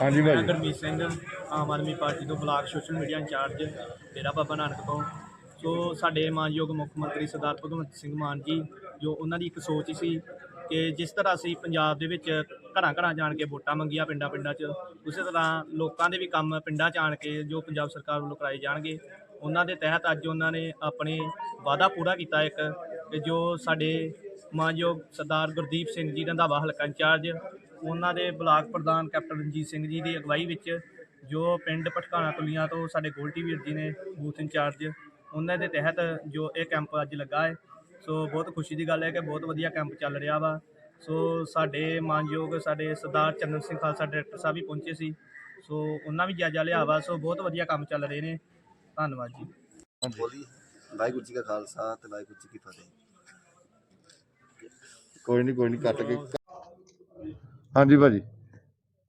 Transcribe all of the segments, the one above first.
ਹਾਂਜੀ ਮੈਂ ਗੁਰਮੀਤ ਸਿੰਘ, ਆਮ ਆਦਮੀ ਪਾਰਟੀ ਤੋਂ block social media incharge, Dera Baba Nanak ਤੋਂ। ਸੋ ਸਾਡੇ ਮਾਨਯੋਗ ਮੁੱਖ ਮੰਤਰੀ ਸਰਦਾਰ ਭਗਵੰਤ ਸਿੰਘ ਮਾਨ ਜੀ, ਜੋ ਉਹਨਾਂ ਦੀ ਇੱਕ ਸੋਚ ਸੀ ਕਿ ਜਿਸ ਤਰ੍ਹਾਂ ਅਸੀਂ ਪੰਜਾਬ ਦੇ ਵਿੱਚ ਘਰਾਂ ਘਰਾਂ ਜਾਣ ਕੇ ਵੋਟਾਂ ਮੰਗੀਆਂ ਪਿੰਡਾਂ ਪਿੰਡਾਂ 'ਚ, ਉਸੇ ਤਰ੍ਹਾਂ ਲੋਕਾਂ ਦੇ ਵੀ ਕੰਮ ਪਿੰਡਾਂ 'ਚ ਆਣ ਕੇ ਜੋ ਪੰਜਾਬ ਸਰਕਾਰ ਵੱਲੋਂ ਕਰਾਏ ਜਾਣਗੇ। ਉਹਨਾਂ ਦੇ ਤਹਿਤ ਅੱਜ ਉਹਨਾਂ ਨੇ ਆਪਣੇ ਵਾਅਦਾ ਪੂਰਾ ਕੀਤਾ ਇੱਕ, ਕਿ ਜੋ ਸਾਡੇ ਮਾਨਯੋਗ ਸਰਦਾਰ ਗੁਰਦੀਪ ਸਿੰਘ ਜੀ ਰੰਧਾਵਾ ਹਲਕਾ ਇੰਚਾਰਜ ਉਹਨਾਂ ਦੇ ਬਲਾਕ ਪ੍ਰਧਾਨ ਕੈਪਟਨ ਰਣਜੀਤ ਸਿੰਘ ਜੀ ਦੀ ਅਗਵਾਈ ਵਿੱਚ ਜੋ ਪਿੰਡ ਪਟਕਾਣਾ ਤੁਲੀਆਂ ਤੋਂ ਸਾਡੇ ਗੋਲਟੀ ਵੀਰ ਜੀ ਨੇ ਬੂਥ ਇੰਚਾਰਜ ਉਹਨਾਂ ਦੇ ਤਹਿਤ ਜੋ ਇਹ ਕੈਂਪ ਅੱਜ ਲੱਗਾ ਹੈ। ਸੋ ਬਹੁਤ ਖੁਸ਼ੀ ਦੀ ਗੱਲ ਹੈ ਕਿ ਬਹੁਤ ਵਧੀਆ ਕੈਂਪ ਚੱਲ ਰਿਹਾ ਵਾ। ਸੋ ਸਾਡੇ ਮਾਨਯੋਗ ਸਾਡੇ ਸਰਦਾਰ ਚੰਦਨ ਸਿੰਘ ਖਾਲਸਾ ਡਾਇਰੈਕਟਰ ਸਾਹਿਬ ਵੀ ਪਹੁੰਚੇ ਸੀ। ਸੋ ਉਹਨਾਂ ਵੀ ਜਾਇਜ਼ਾ ਲਿਆ ਵਾ। ਸੋ ਬਹੁਤ ਵਧੀਆ ਕੰਮ ਚੱਲ ਰਹੇ ਨੇ। ਧੰਨਵਾਦ ਜੀ। ਬੋਲੀ ਵਾਹਿਗੁਰੂ ਜੀ ਕਾ ਖਾਲਸਾ ਤੇ ਵਾਹਿਗੁਰੂ ਜੀ ਕੀ ਫਤਿਹ। ਕੋਈ ਨਹੀਂ ਕੋਈ ਨਹੀਂ ਕੱਟ ਕੇ ਹਾਂਜੀ ਭਾਜੀ।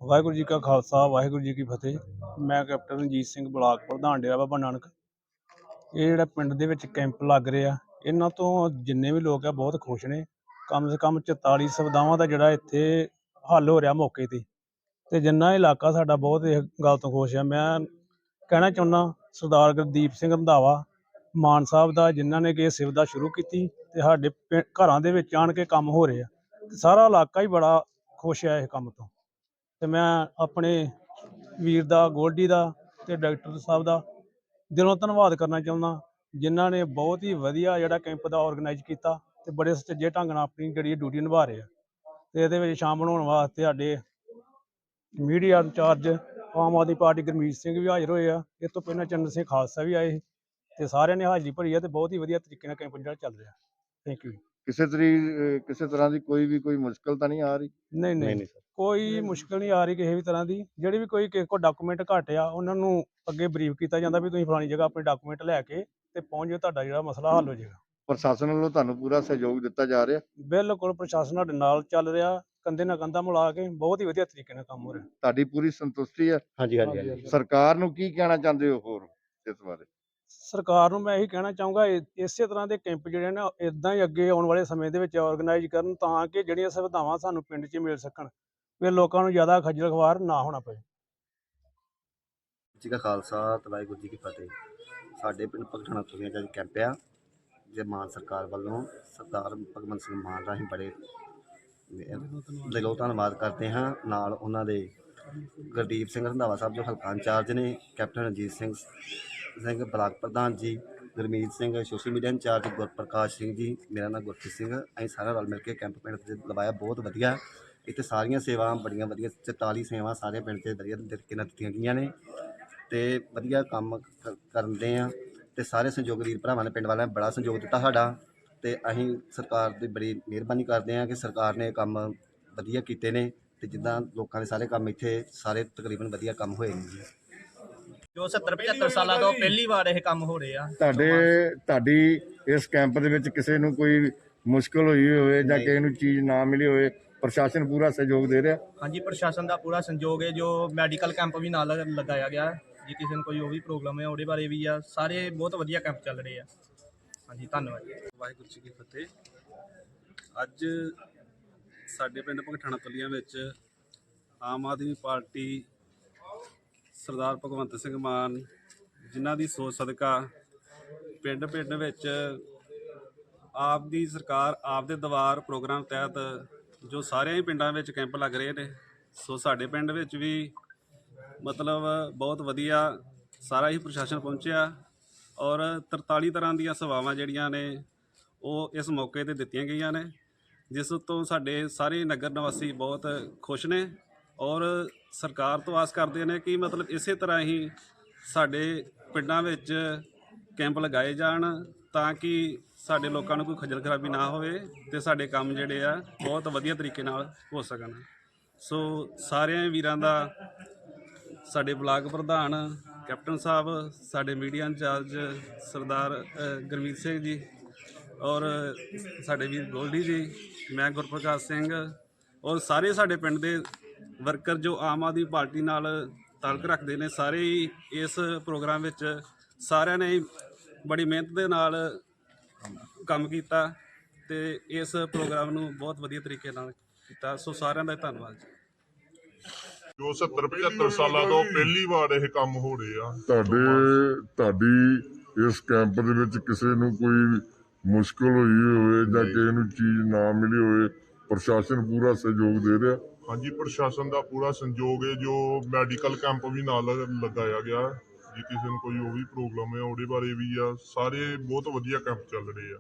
ਵਾਹਿਗੁਰੂ ਜੀ ਕਾ ਖਾਲਸਾ, ਵਾਹਿਗੁਰੂ ਜੀ ਕੀ ਫਤਿਹ। ਮੈਂ ਕੈਪਟਨ ਰਣਜੀਤ ਸਿੰਘ ਬਲਾਕ ਪ੍ਰਧਾਨ ਡੇਰਾ ਬਾਬਾ ਨਾਨਕ। ਇਹ ਜਿਹੜਾ ਪਿੰਡ ਦੇ ਵਿੱਚ ਕੈਂਪ ਲੱਗ ਰਿਹਾ, ਇਹਨਾਂ ਤੋਂ ਜਿੰਨੇ ਵੀ ਲੋਕ ਆ ਬਹੁਤ ਖੁਸ਼ ਨੇ। ਕਮ ਸੇ ਕਮ 44 ਸੁਵਿਧਾਵਾਂ ਦਾ ਜਿਹੜਾ ਇੱਥੇ ਹੱਲ ਹੋ ਰਿਹਾ ਮੌਕੇ ਤੇ। ਤੇ ਜਿੰਨਾ ਇਲਾਕਾ ਸਾਡਾ ਬਹੁਤ ਇਸ ਗੱਲ ਤੋਂ ਖੁਸ਼ ਆ। ਮੈਂ ਕਹਿਣਾ ਚਾਹੁੰਦਾ, ਸਰਦਾਰ ਗੁਰਦੀਪ ਸਿੰਘ ਰੰਧਾਵਾ ਮਾਨ ਸਾਹਿਬ ਦਾ, ਜਿਨ੍ਹਾਂ ਨੇ ਕਿ ਇਹ ਸੁਵਿਧਾ ਸ਼ੁਰੂ ਕੀਤੀ, ਤੇ ਸਾਡੇ ਪਿੰ- ਘਰਾਂ ਦੇ ਵਿੱਚ ਆਣ ਕੇ ਕੰਮ ਹੋ ਰਿਹਾ। ਸਾਰਾ ਇਲਾਕਾ ਹੀ ਬੜਾ ਖੁਸ਼ ਆ ਇਸ ਕੰਮ ਤੋਂ। ਤੇ ਮੈਂ ਆਪਣੇ ਵੀਰ ਦਾ, ਗੋਲਡੀ ਦਾ ਤੇ ਡਾਕਟਰ ਸਾਹਿਬ ਦਾ ਦਿਲੋਂ ਧੰਨਵਾਦ ਕਰਨਾ ਚਾਹੁੰਦਾ, ਜਿਨ੍ਹਾਂ ਨੇ ਬਹੁਤ ਹੀ ਵਧੀਆ ਜਿਹੜਾ ਕੈਂਪ ਦਾ ਆਰਗੇਨਾਈਜ਼ ਕੀਤਾ ਤੇ ਬੜੇ ਸੁਚੱਜੇ ਢੰਗ ਨਾਲ ਆਪਣੀ ਜਿਹੜੀ ਡਿਊਟੀ ਨਿਭਾ ਰਹੇ ਆ। ਤੇ ਇਹਦੇ ਵਿੱਚ ਸ਼ਾਮਲ ਹੋਣ ਵਾਸਤੇ ਸਾਡੇ ਮੀਡੀਆ ਇੰਚਾਰਜ ਆਮ ਆਦਮੀ ਪਾਰਟੀ ਗੁਰਮੀਤ ਸਿੰਘ ਵੀ ਹਾਜ਼ਰ ਹੋਏ ਆ। ਇਸ ਤੋਂ ਪਹਿਲਾਂ ਚੰਦਰ ਸਿੰਘ ਖਾਲਸਾ ਵੀ ਆਏ ਸੀ ਤੇ ਸਾਰਿਆਂ ਨੇ ਹਾਜ਼ਰੀ ਭਰੀ ਆ ਤੇ ਬਹੁਤ ਹੀ ਵਧੀਆ ਤਰੀਕੇ ਨਾਲ ਕੈਂਪ ਜਿਹੜਾ ਚੱਲ ਰਿਹਾ। ਥੈਂਕ ਯੂ ਕਿਸੇ ਤਰੀ ਕਿਸੇ ਤਰ੍ਹਾਂ ਦੀ ਕੋਈ ਵੀ ਕੋਈ ਮੁਸ਼ਕਲ ਤਾਂ ਨਹੀਂ ਆ ਰਹੀ? ਨਹੀਂ ਨਹੀਂ। ਕੋਈ ਮੁਸ਼ਕਲ ਨਹੀਂ ਆ ਰਹੀ ਕਿਸੇ ਵੀ ਤਰ੍ਹਾਂ ਦੀ। ਜਿਹੜੀ ਵੀ ਕੋਈ ਕਿਸੇ ਕੋਲ ਡਾਕੂਮੈਂਟ ਘੱਟ ਆ ਉਹਨਾਂ ਨੂੰ ਅੱਗੇ ਬਰੀਫ ਕੀਤਾ ਜਾਂਦਾ ਵੀ ਤੁਸੀਂ ਫਲਾਣੀ ਜਗ੍ਹਾ ਆਪਣੇ ਡਾਕੂਮੈਂਟ ਲੈ ਕੇ ਤੇ ਪਹੁੰਚ ਜਾਓ ਤੁਹਾਡਾ ਜਿਹੜਾ ਮਸਲਾ ਹੱਲ ਹੋ ਜਾਏਗਾ। ਪ੍ਰਸ਼ਾਸਨ ਵੱਲੋਂ ਤੁਹਾਨੂੰ ਪੂਰਾ ਸਹਿਯੋਗ ਦਿੱਤਾ ਜਾ ਰਿਹਾ? ਬਿਲਕੁਲ ਪ੍ਰਸ਼ਾਸਨ ਸਾਡੇ ਨਾਲ ਚੱਲ ਰਿਹਾ ਕੰਧੇ ਨਾਲ ਕੰਧਾ ਮਿਲਾ ਕੇ ਬਹੁਤ ਹੀ ਵਧੀਆ ਤਰੀਕੇ ਨਾਲ ਕੰਮ ਹੋ ਰਿਹਾ। ਤੁਹਾਡੀ ਪੂਰੀ ਸੰਤੁਸ਼ਟੀ ਹੈ? ਹਾਂਜੀ। ਹਾਂਜੀ। ਸਰਕਾਰ ਨੂੰ ਕੀ ਕਹਿਣਾ ਚਾਹੁੰਦੇ ਹੋ ਹੋਰ ਇਸ ਬਾਰੇ? ਸਰਕਾਰ ਨੂੰ ਮੈਂ ਇਹੀ ਕਹਿਣਾ ਚਾਹੂੰਗਾ ਇਸੇ ਤਰ੍ਹਾਂ ਦੇ ਕੈਂਪ ਜਿਹੜੇ ਨੇ ਇਦਾਂ ਹੀ ਅੱਗੇ ਆਉਣ ਵਾਲੇ ਸਮੇਂ ਦੇ ਵਿੱਚ ਆਰਗੇਨਾਈਜ਼ ਕਰਨ ਤਾਂ ਕਿ ਜਿਹੜੀਆਂ ਸੁਵਿਧਾਵਾਂ ਸਾਨੂੰ ਪਿੰਡ 'ਚ ਮਿਲ ਸਕਣ, ਵੀ ਲੋਕਾਂ ਨੂੰ ਜ਼ਿਆਦਾ ਖੱਜਲ ਖਵਾਰ ਨਾ ਹੋਣਾ ਪਏ ਜੀ ਕਾ ਖਾਲਸਾ ਤੇ ਵਾਹਿਗੁਰੂ ਜੀ ਕੀ ਫਤਿਹ। ਸਾਡੇ ਪਿੰਡ ਭਗਠਾਣਾ ਤੁਲੀਆਂ ਦਾ ਕੈਂਪ ਆ, ਜੇ ਮਾਨ ਸਰਕਾਰ ਵੱਲੋਂ ਸਰਦਾਰ ਭਗਵੰਤ ਸਿੰਘ ਮਾਨ ਰਾਹੀਂ ਬੜੇ ਦਿਲੋਂ ਧੰਨਵਾਦ ਕਰਦੇ ਹਾਂ। ਨਾਲ ਉਹਨਾਂ ਦੇ ਗੁਰਦੀਪ ਸਿੰਘ ਰੰਧਾਵਾ ਸਾਹਿਬ ਜੋ ਹਲਕਾ ਇੰਚਾਰਜ ਨੇ, ਕੈਪਟਨ ਰਣਜੀਤ ਸਿੰਘ ਸਿੰਘ, ਬਲਾਕ ਪ੍ਰਧਾਨ ਜੀ, Gurmeet Singh social media incharge Gurparkash Singh ji, ਮੇਰਾ ਨਾਮ ਗੁਰਪ੍ਰੀਤ ਸਿੰਘ, ਅਸੀਂ ਸਾਰਾ ਰਲ ਮਿਲ ਕੇ ਕੈਂਪ ਪਿੰਡ 'ਚ ਲਵਾਇਆ, ਬਹੁਤ ਵਧੀਆ। ਇੱਥੇ ਸਾਰੀਆਂ ਸੇਵਾਵਾਂ, ਬੜੀਆਂ ਵਧੀਆ 44 ਸੇਵਾਵਾਂ ਸਾਰੇ ਪਿੰਡ 'ਚ ਵਧੀਆ ਤਰੀਕੇ ਨਾਲ ਦਿੱਤੀਆਂ ਗਈਆਂ ਨੇ ਤੇ ਵਧੀਆ ਕੰਮ ਕ- ਕਰਦੇ ਆ ਤੇ ਸਾਰੇ ਸੰਯੋਗ ਵੀਰ ਭਰਾਵਾਂ ਨੇ, ਪਿੰਡ ਵਾਲਿਆਂ ਨੇ ਬੜਾ ਸਹਿਯੋਗ ਦਿੱਤਾ ਸਾਡਾ ਤੇ ਅਸੀਂ ਸਰਕਾਰ ਦੀ ਬੜੀ ਮਿਹਰਬਾਨੀ ਕਰਦੇ ਆ ਕਿ ਸਰਕਾਰ ਨੇ ਕੰਮ ਵਧੀਆ ਕੀਤੇ ਨੇ ਤੇ ਜਿੱਦਾਂ ਲੋਕਾਂ ਦੇ ਸਾਰੇ ਕੰਮ ਇੱਥੇ ਸਾਰੇ ਤਕਰੀਬਨ ਵਧੀਆ ਕੰਮ ਹੋਏ ਨੇ ਜੀ। ਜੋ 70 75 ਸਾਲਾਂ ਤੋਂ ਪਹਿਲੀ ਵਾਰ ਇਹ ਕੰਮ ਹੋ ਰਹੇ ਆ। ਤੁਹਾਡੇ ਤੁਹਾਡੀ ਇਸ ਕੈਂਪ ਦੇ ਵਿੱਚ ਕਿਸੇ ਨੂੰ ਕੋਈ ਮੁਸ਼ਕਲ ਹੋਈ ਹੋਵੇ ਜਾਂ। ਕਿਸੇ ਨੂੰ ਚੀਜ਼ ਨਾ ਮਿਲੀ ਹੋਵੇ ਪ੍ਰਸ਼ਾਸਨ ਪੂਰਾ ਸਹਿਯੋਗ ਦੇ ਰਿਹਾ? ਹਾਂਜੀ ਪ੍ਰਸ਼ਾਸਨ ਦਾ ਪੂਰਾ ਸੰਯੋਗ ਹੈ ਜੋ ਮੈਡੀਕਲ ਕੈਂਪ ਵੀ ਨਾਲ ਲਗਾਇਆ ਗਿਆ ਹੈ। ਜੇ ਕਿਸੇ ਨੂੰ ਕੋਈ ਉਹ ਵੀ ਪ੍ਰੋਬਲਮ ਹੈ ਉਹਦੇ ਬਾਰੇ ਵੀ ਆ। ਸਾਰੇ ਬਹੁਤ ਵਧੀਆ ਕੈਂਪ ਚੱਲ ਰਹੇ ਆ। ਹਾਂਜੀ ਧੰਨਵਾਦ। ਵਾਹਿਗੁਰੂ ਜੀ ਕੀ ਫਤਿਹ। ਅੱਜ ਸਾਡੇ ਪਿੰਡ ਭਗਠਾਣਾ ਤਲੀਆਂ ਵਿੱਚ ਆਮ ਆਦਮੀ ਪਾਰਟੀ ਸਰਦਾਰ ਭਗਵੰਤ ਸਿੰਘ ਮਾਨ ਜਿਨ੍ਹਾਂ ਦੀ ਸੋਚ ਸਦਕਾ ਪਿੰਡ ਪਿੰਡ ਵਿੱਚ ਆਪ ਦੀ ਸਰਕਾਰ, ਆਪ ਦੇ ਦਵਾਰ ਪ੍ਰੋਗਰਾਮ ਤਹਿਤ ਜੋ ਸਾਰਿਆਂ ਹੀ ਪਿੰਡਾਂ ਵਿੱਚ ਕੈਂਪ ਲੱਗ ਰਹੇ ਨੇ, ਸੋ ਸਾਡੇ ਪਿੰਡ ਵਿੱਚ ਵੀ ਮਤਲਬ ਬਹੁਤ ਵਧੀਆ ਸਾਰਾ ਹੀ ਪ੍ਰਸ਼ਾਸਨ ਪਹੁੰਚਿਆ ਔਰ 43 ਤਰ੍ਹਾਂ ਦੀਆਂ ਸੇਵਾਵਾਂ ਜਿਹੜੀਆਂ ਨੇ ਉਹ ਇਸ ਮੌਕੇ ਤੇ ਦਿੱਤੀਆਂ ਗਈਆਂ ਨੇ, ਜਿਸ ਤੋਂ ਸਾਡੇ ਸਾਰੇ ਨਗਰ ਨਿਵਾਸੀ ਬਹੁਤ ਖੁਸ਼ ਨੇ ਔਰ ਸਰਕਾਰ ਤੋਂ ਆਸ ਕਰਦੇ ਨੇ ਕਿ ਮਤਲਬ ਇਸੇ ਤਰ੍ਹਾਂ ਹੀ ਸਾਡੇ ਪਿੰਡਾਂ ਵਿੱਚ ਕੈਂਪ ਲਗਾਏ ਜਾਣ ਤਾਂ ਕਿ ਸਾਡੇ ਲੋਕਾਂ ਨੂੰ ਕੋਈ ਖੱਜਲ ਖਰਾਬੀ ਨਾ ਹੋਵੇ ਤੇ ਸਾਡੇ ਕੰਮ ਜਿਹੜੇ ਆ ਬਹੁਤ ਵਧੀਆ ਤਰੀਕੇ ਨਾਲ ਹੋ ਸਕਣ। ਸੋ ਸਾਰਿਆਂ ਵੀਰਾਂ ਦਾ ਸਾਡੇ ਬਲਾਕ ਪ੍ਰਧਾਨ ਕੈਪਟਨ ਸਾਹਿਬ ਸਾਡੇ ਮੀਡੀਆ ਇੰਚਾਰਜ ਸਰਦਾਰ ਅ, ਗੁਰਮੀਤ ਸਿੰਘ ਜੀ ਔਰ ਸਾਡੇ ਵੀਰ ਗੋਲਡੀ ਜੀ ਮੈਂ ਗੁਰਪ੍ਰਕਾਸ਼ ਸਿੰਘ ਔਰ ਸਾਰੇ ਸਾਡੇ ਪਿੰਡ ਦੇ ਵਰਕਰ ਜੋ ਆਮ ਆਦਮੀ ਪਾਰਟੀ ਨਾਲ ਤਾਲੁਕ ਰੱਖਦੇ ਨੇ ਸਾਰੇ ਹੀ ਇਸ ਪ੍ਰੋਗਰਾਮ ਵਿੱਚ ਸਾਰਿਆਂ ਨੇ ਹੀ ਬੜੀ ਮਿਹਨਤ ਦੇ ਨਾਲ ਕੰਮ ਕੀਤਾ ਤੇ ਇਸ ਪ੍ਰੋਗਰਾਮ ਨੂੰ ਬਹੁਤ ਵਧੀਆ ਤਰੀਕੇ ਨਾਲ ਕੀਤਾ। ਸੋ ਸਾਰਿਆਂ ਦਾ ਧੰਨਵਾਦ ਜੀ। ਜੋ 70 75 ਸਾਲਾਂ ਤੋਂ ਪਹਿਲੀ ਵਾਰ ਇਹ ਕੰਮ ਹੋ ਰਹੇ। ਆ ਤੁਹਾਡੇ ਤੁਹਾਡੀ ਇਸ ਕੈਂਪ ਦੇ ਵਿੱਚ ਕਿਸੇ ਨੂੰ ਕੋਈ ਮੁਸ਼ਕਲ ਹੋਈ ਹੋਵੇ ਜਾਂ। ਕਿਸੇ ਨੂੰ ਚੀਜ਼ ਨਾ ਮਿਲੀ ਹੋਵੇ ਪ੍ਰਸ਼ਾਸਨ ਪੂਰਾ ਸਹਿਯੋਗ ਦੇ ਰਿਹਾ। ਹਾਂਜੀ, ਪ੍ਰਸ਼ਾਸਨ ਦਾ ਪੂਰਾ ਸੰਯੋਗ ਹੈ, ਜੋ ਮੈਡੀਕਲ ਕੈਂਪ ਵੀ ਨਾਲ ਲਗਾਇਆ ਗਿਆ ਜੇ ਕਿਸੇ ਨੂੰ ਕੋਈ ਉਹ ਵੀ ਪ੍ਰੋਬਲਮ ਹੈ, ਉਹਦੇ ਬਾਰੇ ਵੀ ਆ। ਸਾਰੇ ਬਹੁਤ ਵਧੀਆ ਕੈਂਪ ਚੱਲ ਰਹੇ ਆ।